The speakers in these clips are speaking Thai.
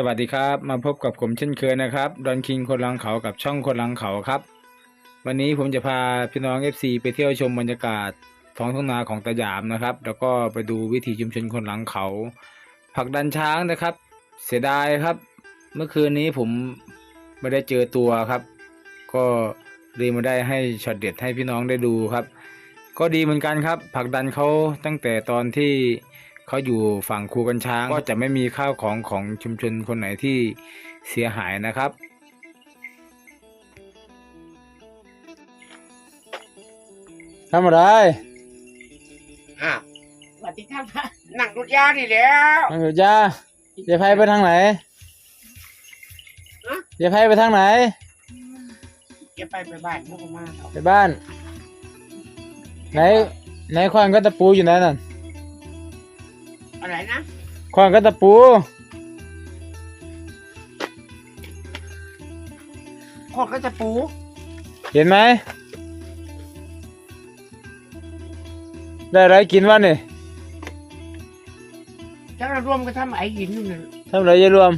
สวัสดีครับ มาพบกับผมเช่นเคยนะครับดอนคิงคนลังเขากับช่องคนลังเขาครับ วันนี้ผมจะพาพี่น้อง FC ไปเที่ยวชมบรรยากาศท้องทุ่งนาของตะหยามนะครับ แล้วก็ไปดูวิถีชุมชนคนหลังเขา ผักดันช้างนะครับ เสียดายครับ เมื่อคืนนี้ผมไม่ได้เจอตัวครับ ก็เลยมาได้ให้ช็อตเด็ดให้พี่น้องได้ดูครับ ก็ดีเหมือนกันครับ ผักดันเขาตั้งแต่ตอนที่ เขาอยู่ฝั่งคูกันช้างก็จะไม่มีข้าวของของชุมชนคนไหนที่เสียหายนะครับทำอะไรอ้าวสวัสดีครับนั่งรถยานี่แหล้วมันอยู่จ้าเดี๋ยวไพไปทางไหนเดี๋ยวไพไปทางไหนแกไปไปบ้านพวกมา ไปบ้าน ไหน ไหนควานก็ตะปูอยู่ไหนนั่น อะไรนะควานก็ตะปูคนก็จะปู เห็นไหม ได้อะไรกินวะนี่ถ้าเรารวมกันทำไอ้หินนู่นน่ะทำอะไรยายรวม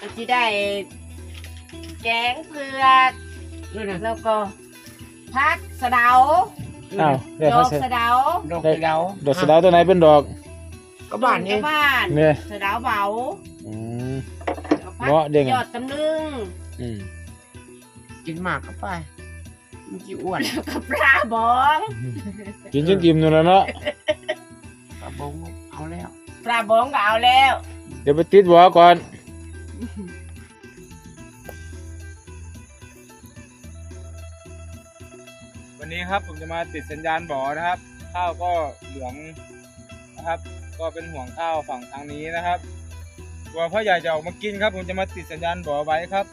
ก็จะได้แกงเผือกนู่นน่ะแล้วก็พักสะเดาอ้าวได้ดพัอกสดุสะเดาดอกกระเดา ดอกสะเดาวตัวไหนเป็นดอก ก็บ้านเองบ้านเนี่ย สะเดาเบาอืม แล้วพักเนาะเด้งยอดตำลึงอืมกินมากเข้าไปมันกี่อ้วนแล้วก็ปลาบองกินจนอิ่มนู่นแล้วเนาะกระบงเอาแล้วปลาบองก็เอาแล้วเดี๋ยวไปติดหัวก่อนวันนี้ครับผมจะมาติดสัญญาณบ่อนะครับ ข้าวก็เหลืองนะครับ ก็เป็นห่วงข้าวฝั่งทางนี้นะครับกลัวพ่อใหญ่จะออกมากินครับ ผมจะมาติดสัญญาณบ่อไว้ครับ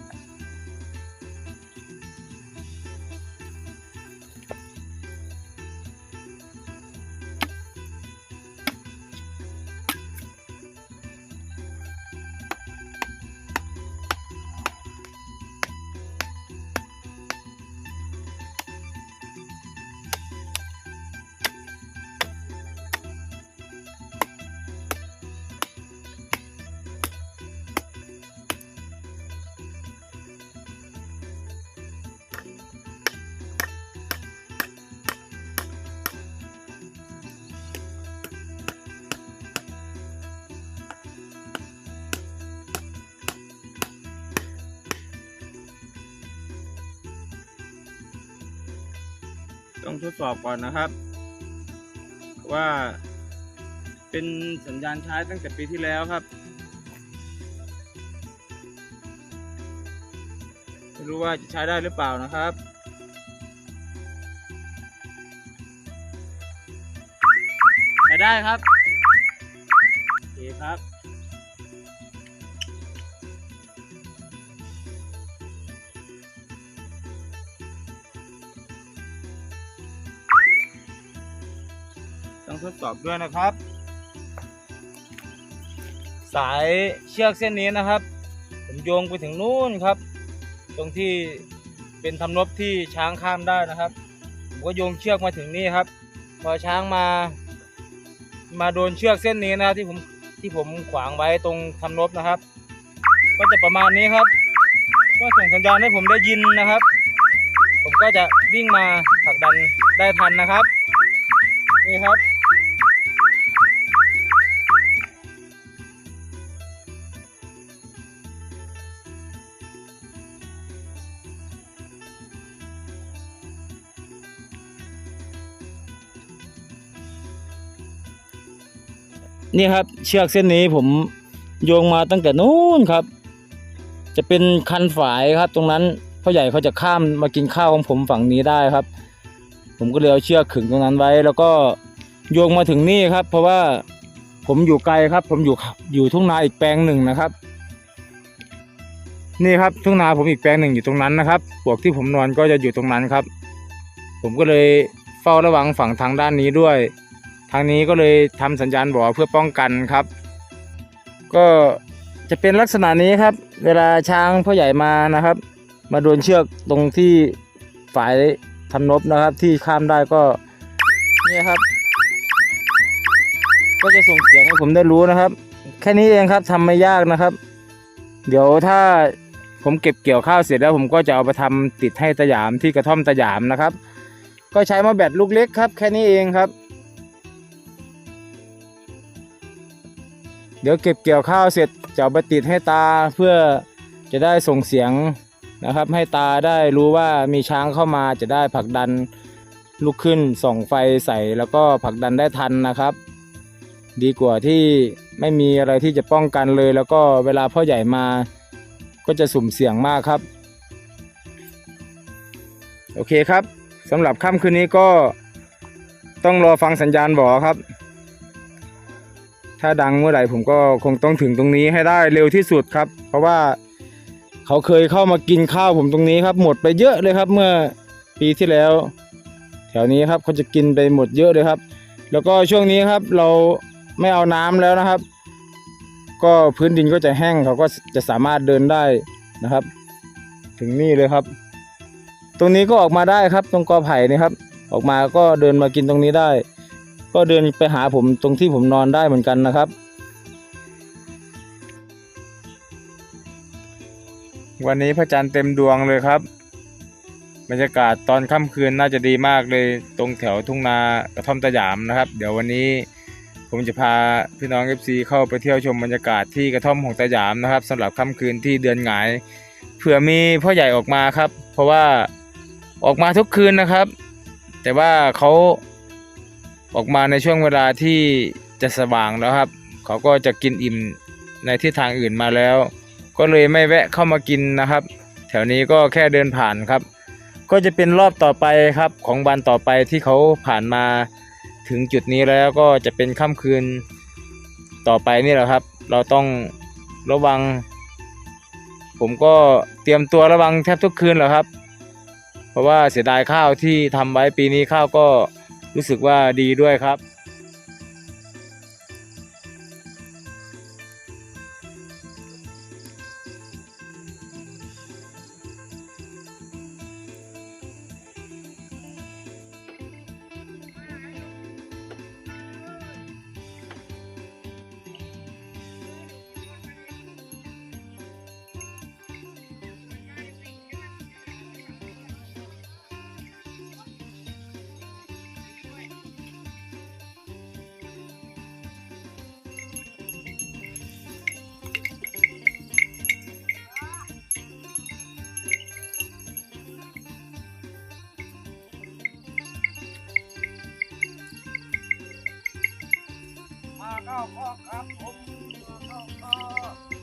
ทดสอบก่อนนะครับ ว่าเป็นสัญญาณใช้ตั้งแต่ปีที่แล้วครับ ไม่รู้ว่าจะใช้ได้หรือเปล่านะครับใช้ได้ครับโอเคครับ ต้องทดสอบด้วยนะครับ สายเชือกเส้นนี้นะครับ ผมโยงไปถึงนู่นครับ ตรงที่เป็นทำนบที่ช้างข้ามได้นะครับ ผมก็โยงเชือกมาถึงนี่ครับ พอช้างมา มาโดนเชือกเส้นนี้นะที่ผมที่ผมขวางไว้ตรงทำนบนะครับ ก็จะประมาณนี้ครับ ก็ส่งสัญญาณให้ผมได้ยินนะครับ ผมก็จะวิ่งมาผลักดันได้ทันนะครับ นี่ครับ นี่ครับ เชือกเส้นนี้ผมโยงมาตั้งแต่นู้นครับ จะเป็นคันฝายครับ ตรงนั้นพ่อใหญ่เขาจะข้ามมากินข้าวของผมฝั่งนี้ได้ครับ ผมก็เลยเอาเชือกขึงตรงนั้นไว้ แล้วก็โยงมาถึงนี่ครับ เพราะว่าผมอยู่ไกลครับ ผมอยู่อยู่ทุ่งนาอีกแปลงหนึ่งนะครับ นี่ครับทุ่งนาผมอีกแปลงหนึ่งอยู่ตรงนั้นนะครับปวกที่ผมนอนก็จะอยู่ตรงนั้นครับ ผมก็เลยเฝ้าระวังฝั่งทางด้านนี้ด้วย ทางนี้ก็เลยทำสัญญาณบ่อเพื่อป้องกันครับ ก็จะเป็นลักษณะนี้ครับ เวลาช้างพ่อใหญ่มานะครับ มาโดนเชือกตรงที่ฝายทำนบนะครับ ที่ข้ามได้ก็เนี่ยครับ ก็จะส่งเสียงให้ผมได้รู้นะครับ แค่นี้เองครับทำไม่ยากนะครับ เดี๋ยวถ้าผมเก็บเกี่ยวข้าวเสร็จแล้วผมก็จะเอาไปทำติดให้ตะยามที่กระท่อมตะยามนะครับ ก็ใช้มาแบตลูกเล็กครับ แค่นี้เองครับ เดี๋ยวเก็บเกี่ยวข้าวเสร็จจะไปติดให้ตาเพื่อจะได้ส่งเสียงนะครับ ให้ตาได้รู้ว่ามีช้างเข้ามาจะได้ผลักดันลุกขึ้นส่องไฟใส่แล้วก็ผลักดันได้ทันนะครับ ดีกว่าที่ไม่มีอะไรที่จะป้องกันเลย แล้วก็เวลาพ่อใหญ่มาก็จะสุ่มเสี่ยงมากครับ โอเคครับสำหรับค่ำคืนนี้ก็ต้องรอฟังสัญญาณบอครับ ถ้าดังเมื่อไหร่ผมก็คงต้องถึงตรงนี้ให้ได้เร็วที่สุดครับ เพราะว่าเขาเคยเข้ามากินข้าวผมตรงนี้ครับ หมดไปเยอะเลยครับ เมื่อปีที่แล้ว แถวนี้ครับเขาจะกินไปหมดเยอะเลยครับ แล้วก็ช่วงนี้ครับเราไม่เอาน้ำแล้วนะครับ ก็พื้นดินก็จะแห้งเขาก็จะสามารถเดินได้นะครับ ถึงนี่เลยครับ ตรงนี้ก็ออกมาได้ครับ ตรงกอไผ่นี่ครับ ออกมาก็เดินมากินตรงนี้ได้ ก็เดินไปหาผมตรงที่ผมนอนได้เหมือนกันนะครับ วันนี้พระจันทร์เต็มดวงเลยครับ บรรยากาศตอนค่ำคืนน่าจะดีมากเลยตรงแถวทุ่งนากระท่อมตะหยามนะครับ เดี๋ยววันนี้ผมจะพาพี่น้อง FC เข้าไปเที่ยวชมบรรยากาศที่กระท่อมของตะหยามนะครับสำหรับค่ำคืนที่เดือนหงายเผื่อมีพ่อใหญ่ออกมาครับ เพราะว่าออกมาทุกคืนนะครับ แต่ว่าเขา ออกมาในช่วงเวลาที่จะสว่างแล้วครับ เขาก็จะกินอิ่มในทิศทางอื่นมาแล้ว ก็เลยไม่แวะเข้ามากินนะครับ แถวนี้ก็แค่เดินผ่านครับ ก็จะเป็นรอบต่อไปครับของวันต่อไปที่เขาผ่านมาถึงจุดนี้แล้วก็จะเป็นค่ำคืนต่อไปนี่แหละครับ เราต้องระวัง ผมก็เตรียมตัวระวังแทบทุกคืนแหละครับ เพราะว่าเสียดายข้าวที่ทำไว้ปีนี้ข้าวก็ รู้สึกว่าดีด้วยครับ นี่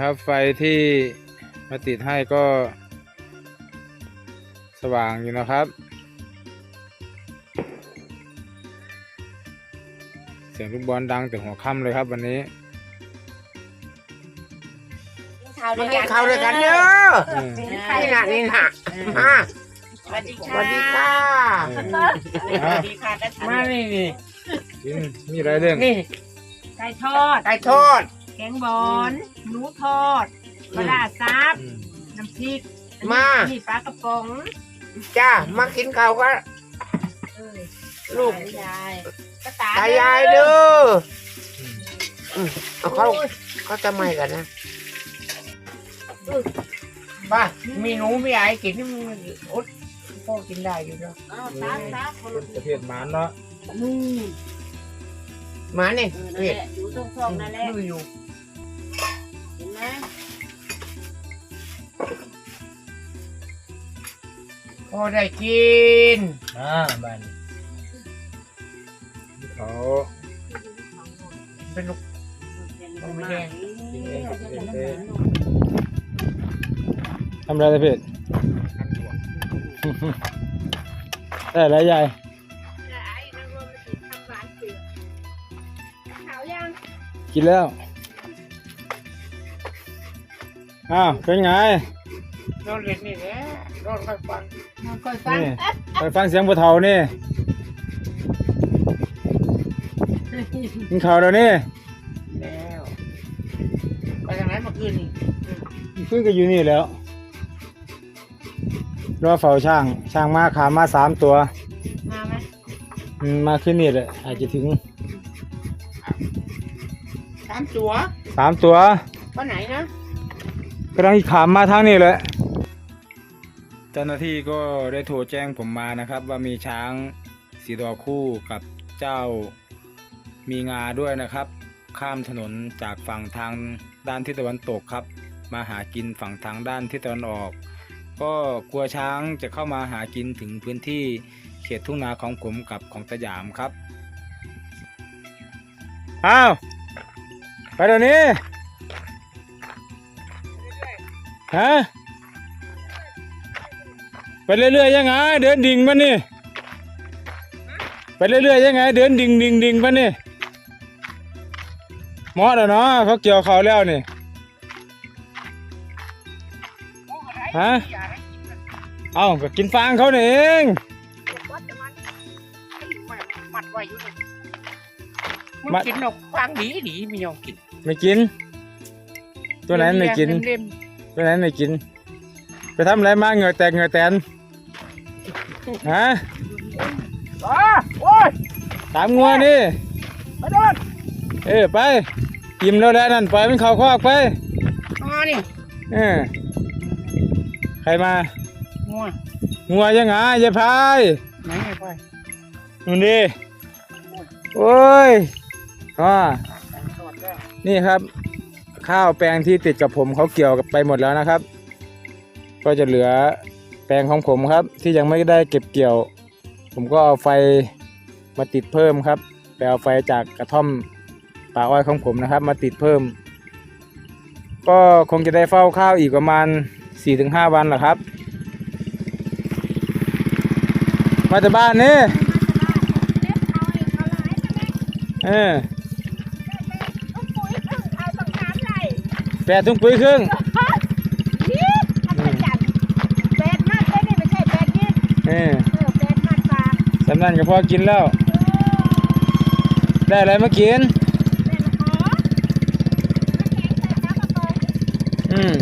ครับไฟที่มาติดให้ก็ สว่างอยู่นะครับ เสียงลูกบอลดังแต่หัวค่ำเลยครับวันนี้ข้าวมาด้วยกิกันนข้าวด้วยกันเด้ออืมนี่นี่นะนี่นะมาสวัสดีสค่ะวัสดีค่ะสวัสดีค่ะด้านมานี่นี่กินมีอะไรเรื่องนี่ไก่ทอดไก่ทอด แกงบอนหนูทอดปลาร้าซับอืมน้ำพริกมานี่ปลากระป๋องจ้ามากินข้าวก็ เออลูก ยายกระตาตายายเด้ออืมเอาเขาเขาจะไม่กันนะบ้ามีหนูมีไอ้กินนี่มันอดพ่อกินได้อยู่เนาะอ้าวซับซับเป็นประเภทหมานเนาะนู่นมาเนี่ยเออนั่นเผ็ดแหละอยู่ตรงช่องนั่นแหละดูอยู่เห็นไหมพอได้กินอ่าบ้านเขาเป็นลูกไม่แดงทำอะไรพี่ได้แล้วยายขาวยังกินแล้ว อ้าวเป็นไงนอนเล่นนี่แหละนอนค่อยฟังมันค่อยฟังนี่ไปฟังเสียงผู้เฒ่านี่กินข้าวเดี๋ยวนี้แล้วไปทางไหนเมื่อคืนนี่เพิ่งก็อยู่นี่แล้วรอเฝ้าช่าง ช่างมาขามาสามตัว มาไหมอืมมาขึ้นนี่แหละอาจจะถึงสามตัวสามตัววันไหนนะ กำลังขามมาทางนี้เลยเจ้าหน้าที่ก็ได้โทรแจ้งผมมานะครับ ว่ามีช้างสีดอคู่กับเจ้ามีงาด้วยนะครับ ข้ามถนนจากฝั่งทางด้านทิศตะวันตกครับ มาหากินฝั่งทางด้านทิศตะวันออก ก็กลัวช้างจะเข้ามาหากินถึงพื้นที่เขตทุ่งนาของผมกับของตะหยามครับอ้าวไปเดี๋ยวนี้ ฮะไปเรื่อยๆยังไง เดินดิ่งมานี่ไปเรื่อยๆยังไง เดินดิ่งดิ่งดิ่งมานี่หมอแล้วเนาะเขาเกี่ยวเขาแล้วนี่ฮะเอ้าก็กินฟางเขานี่เองมัดไว้อยู่นี่มันกินนกฟังดีดีไม่ยอมกิน ไม่กิน ตัวไหนไม่กิน เล่มตัวไหนไม่กิน ไปทำอะไรมาเหงื่อแตกเหงื่อแตนฮะๆอ๋อโอ้ยตามงัวนี่ไปโดนเออไปอิ่มแล้วแหละนั่นปล่อยมันเข้าคอกไปอ๋อนี่เออใครมางัวงัวยังไงยายพายไหนไงพ่อยนู่นดิโอ้ยอ่าสวัสดีนี่ครับ ข้าวแปลงที่ติดกับผมเขาเกี่ยวกับไปหมดแล้วนะครับ ก็จะเหลือแปลงของผมครับ ที่ยังไม่ได้เก็บเกี่ยว ผมก็เอาไฟมาติดเพิ่มครับไปเอาไฟจากกระท่อมป่าอ้อยของผมนะครับ มาติดเพิ่ม ก็คงจะได้เฝ้าข้าวอีกประมาณ 4-5 วันแหละครับ มาจากบ้านนี่เออ แปดทุ่งปุ๋ยครึ่งเออสำนันก็พอกินแล้ว ได้อะไรมากินอืม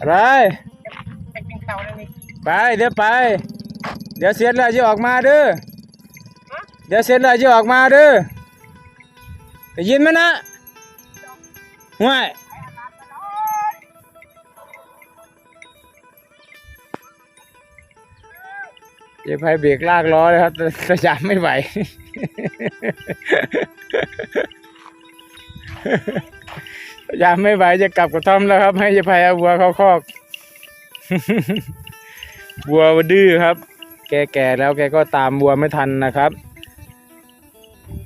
อะไรไปกินข้าวแล้วนี่ไปเดี๋ยวไป เดี๋ยวเสร็จแล้วจะออกมาเด้อเดี๋ยวเสร็จแล้วจะออกมาเด้อได้ยินไหมนะห่วยเดี๋ยวไปเบรกลากล้อเลยครับแต่แต่ยามไม่ไหวยามไม่ไหวจะกลับกระท่อมแล้วครับ ให้ยายไพเอาวัวเข้าคอกวัวดื้อครับ แกแก่แล้วแกก็ตามวัวไม่ทันนะครับ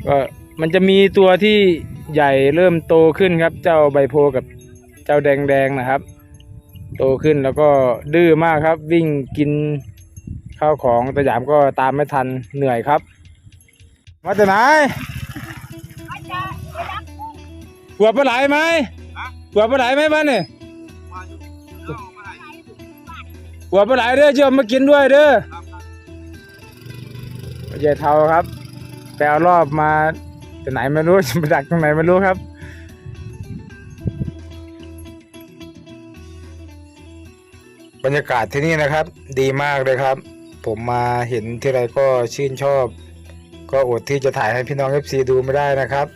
ก็มันจะมีตัวที่ใหญ่เริ่มโตขึ้นครับ เจ้าใบโพกับเจ้าแดงแดงๆนะครับ โตขึ้นแล้วก็ดื้อมากครับ วิ่งกินข้าวของตะหยามก็ตามไม่ทันเหนื่อยครับ มาจากไหนหัวปลาไหลไหมหัวปลาไหลไหมบ้านนี่หัวปลาไหลเด้อเชื่อมากินด้วยเด้อ ใหญ่เทาครับไปเอารอบมาจากไหนไม่รู้จะไปดักตรงไหนไม่รู้ครับ บรรยากาศที่นี่นะครับ ดีมากเลยครับ ผมมาเห็นที่ไรก็ชื่นชอบ ก็อดที่จะถ่ายให้พี่น้อง FC ดูไม่ได้นะครับ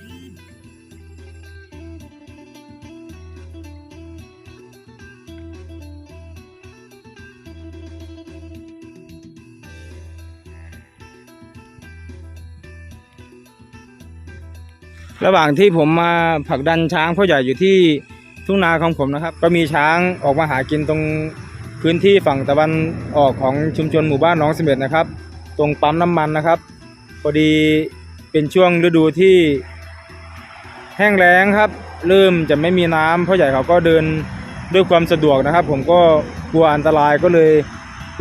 ระหว่างที่ผมมาผลักดันช้างพ่อใหญ่อยู่ที่ทุ่งนาของผมนะครับ ก็มีช้างออกมาหากินตรงพื้นที่ฝั่งตะวันออกของชุมชนหมู่บ้านน้องสม็ดนะครับ ตรงปั๊มน้ำมันนะครับพอดีเป็นช่วงฤดูที่แห้งแล้งครับ เริ่มจะไม่มีน้ำพ่อใหญ่เขาก็เดินด้วยความสะดวกนะครับ ผมก็กลัวอันตรายก็เลย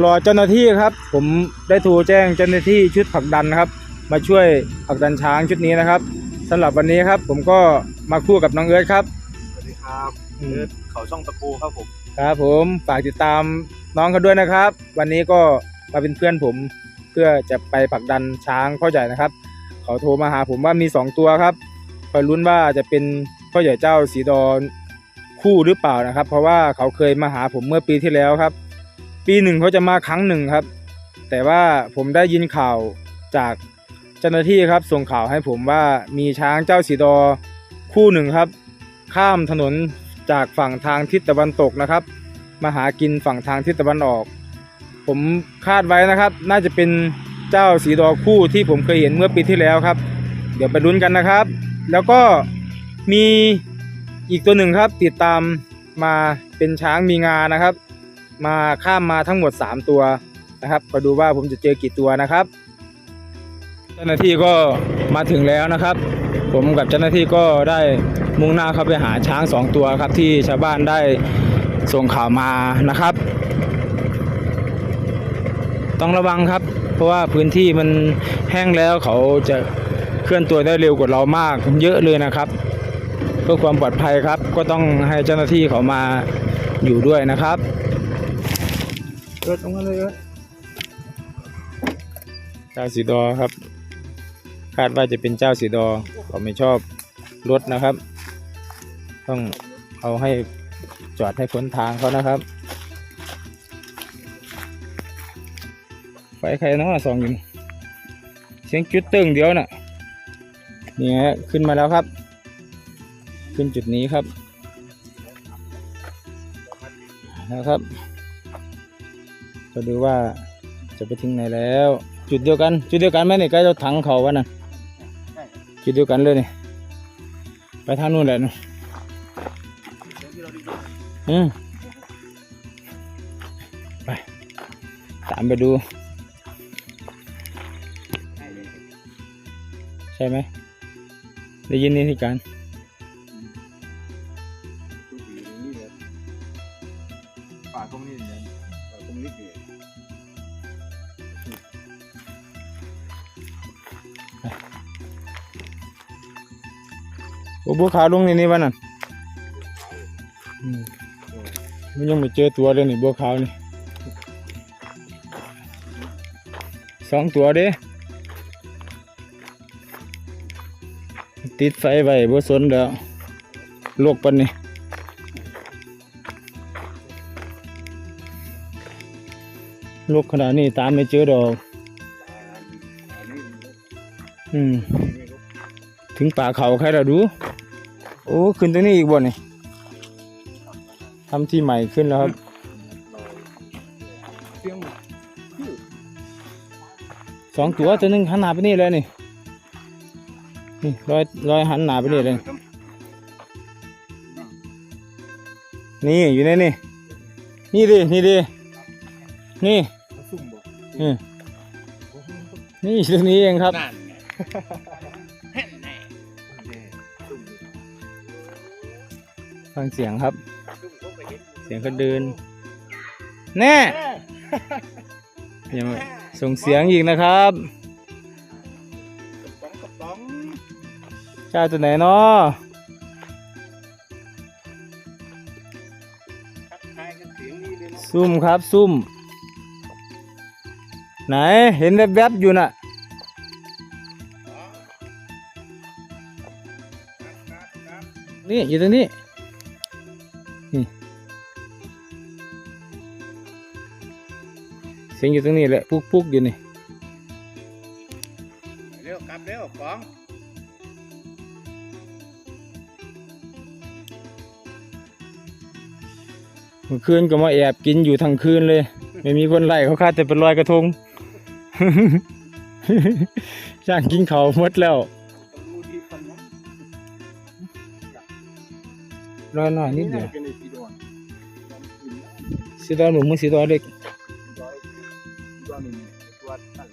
รอเจ้าหน้าที่ครับ ผมได้โทรแจ้งเจ้าหน้าที่ชุดผลักดันนะครับ มาช่วยผลักดันช้างชุดนี้นะครับ สำหรับวันนี้ครับ ผมก็มาคู่กับน้องเอิร์ธครับสวัสดีครับอืมเอิร์ธเขาช่องตะปูครับผมครับผมฝากติดตามน้องเขาด้วยนะครับ วันนี้ก็มาเป็นเพื่อนผมเพื่อจะไปผลักดันช้างพ่อใหญ่นะครับ เขาโทรมาหาผมว่ามีสองตัวครับคอยลุ้นว่าจะเป็นพ่อใหญ่เจ้าสีดอนคู่หรือเปล่านะครับ เพราะว่าเขาเคยมาหาผมเมื่อปีที่แล้วครับ ปีหนึ่งเขาจะมาครั้งหนึ่งครับ แต่ว่าผมได้ยินข่าวจาก เจ้าหน้าที่ครับส่งข่าวให้ผมว่ามีช้างเจ้าสีดอคู่หนึ่งครับ ข้ามถนนจากฝั่งทางทิศตะวันตกนะครับ มาหากินฝั่งทางทิศตะวันออก ผมคาดไว้นะครับ น่าจะเป็นเจ้าสีดอคู่ที่ผมเคยเห็นเมื่อปีที่แล้วครับ เดี๋ยวไปลุ้นกันนะครับ แล้วก็มีอีกตัวหนึ่งครับติดตามมาเป็นช้างมีงานะครับ มาข้ามมาทั้งหมด 3 ตัวนะครับมาดูว่าผมจะเจอกี่ตัวนะครับ เจ้าหน้าที่ก็มาถึงแล้วนะครับ ผมกับเจ้าหน้าที่ก็ได้มุ่งหน้าเข้าไปหาช้างสองตัวครับที่ชาวบ้านได้ส่งข่าวมานะครับ ต้องระวังครับ เพราะว่าพื้นที่มันแห้งแล้วเขาจะเคลื่อนตัวได้เร็วกว่าเรามากเยอะเลยนะครับเพื่อความปลอดภัยครับ ก็ต้องให้เจ้าหน้าที่เขามาอยู่ด้วยนะครับเกิดตรงนั้นเลยเจ้าสีดอครับ คาดว่าจะเป็นเจ้าสีดอเขาไม่ชอบรถนะครับ ต้องเอาให้จอดให้พ้นทางเขานะครับไฟใครเนาะสองอยู่เสียงจุดตึงเดียวน่ะนี่ฮะขึ้นมาแล้วครับ ขึ้นจุดนี้ครับนะครับก็ดูว่าจะไปถึงไหนแล้ว จุดเดียวกัน จุดเดียวกันไหมเนี่ยใกล้จะถังเขาวะน่ะ คิดเดียวกันเลยนี่ไปทางนู้นแหละนู่นอืมไป ตามไปดู ใช่ไหมได้ยินนี่ที่การ โอ้บัวขาวลงในนี้วันนั้นมันยังไม่เจอตัวเลยนี่บัวขาวนี่สองตัวเด้ ติดไฟไว้บัวสนแล้วโลกปันนี่โลกขนาดนี้ตามไม่เจอดอก อืม ถึงป่าเขาใครเราดู โอ้ขึ้นตรงนี้อีกบ่นี่ทำที่ใหม่ขึ้นแล้วครับเสียงสองตัวตัวหนึงหันหน้าไปนี่เลยนี่นี่ลอยลอยหันหน้าไปนี่เลย นี่อยู่ในนี่นี่ดินี่ดินี่ซุ่มบ่อืมนี่ตรงนี้เองครับ งเสียงครับ เสียงเขาเดิน แน่อย่ามาส่งเสียงอีกนะครับป๋องกระป๋องเจ้าตัวไหนเนาะทักทายกันเสียงนี้เลยนะซุ่มครับซุ่ม ไหนเห็นแวบๆอยู่น่ะนี่อยู่ตรงนี้นี่ สียงอยู่ตรงนี้แหละปุ๊กๆอยู่นี่เร็วกลับเร็วป๋องเมื่อคืนก็มาแอบกินอยู่ทั้งคืนเลย ไม่มีคนไล่เขาคาดแต่เป็นลอยกระทงช่างกินเขาวหมดแล้วต้องดูดีคนนะรอยหน่อยนิดเดียวเป็นไอ้สีดอนสีดอหนุ่มมือสีดอเล็กร้อย ตัวหนึ่งตัวนั่น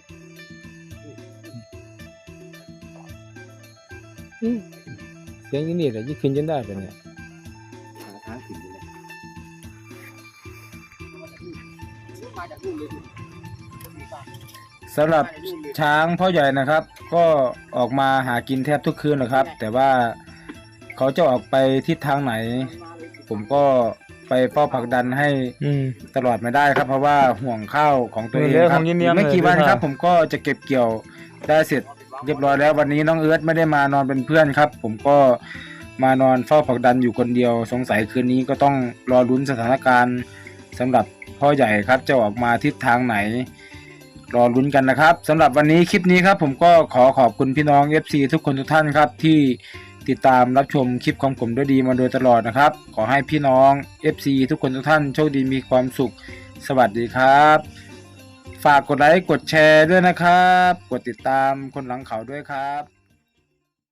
เสียงอย่างนี้แหละยิ่งขึ้นจนได้เป็นเนี่ยหาทางขึ้นเลยสำหรับช้างพ่อใหญ่นะครับ ก็ออกมาหากินแทบทุกคืนแหละครับ แต่ว่าเขาจะออกไปทิศทางไหน ผมก็ ไปเฝ้าผลักดันให้อืม ตลอดไม่ได้ครับ เพราะว่าห่วงข้าวของตัวเองเรื่องครัของยินเนียมอีกไม่กี่เลยวันด้วยครับค่ะผมก็จะเก็บเกี่ยวได้เสร็จเรียบร้อยแล้ววันนี้น้องเอิร์ธไม่ได้มานอนเป็นเพื่อนครับ ผมก็มานอนเฝ้าผลักดันอยู่คนเดียว สงสัยคืนนี้ก็ต้องรอลุ้นสถานการณ์สำหรับพ่อใหญ่ครับจะออกมาทิศทางไหน รอลุ้นกันนะครับสำหรับวันนี้คลิปนี้ครับ ผมก็ขอขอบคุณพี่น้อง FC ทุกคนทุกท่านครับที่ ติดตามรับชมคลิปของผมด้วยดีมาโดยตลอดนะครับ ขอให้พี่น้อง FC ทุกคนทุกท่านโชคดีมีความสุข สวัสดีครับ ฝากกดไลค์กดแชร์ด้วยนะครับ กดติดตามคนหลังเขาด้วยครับ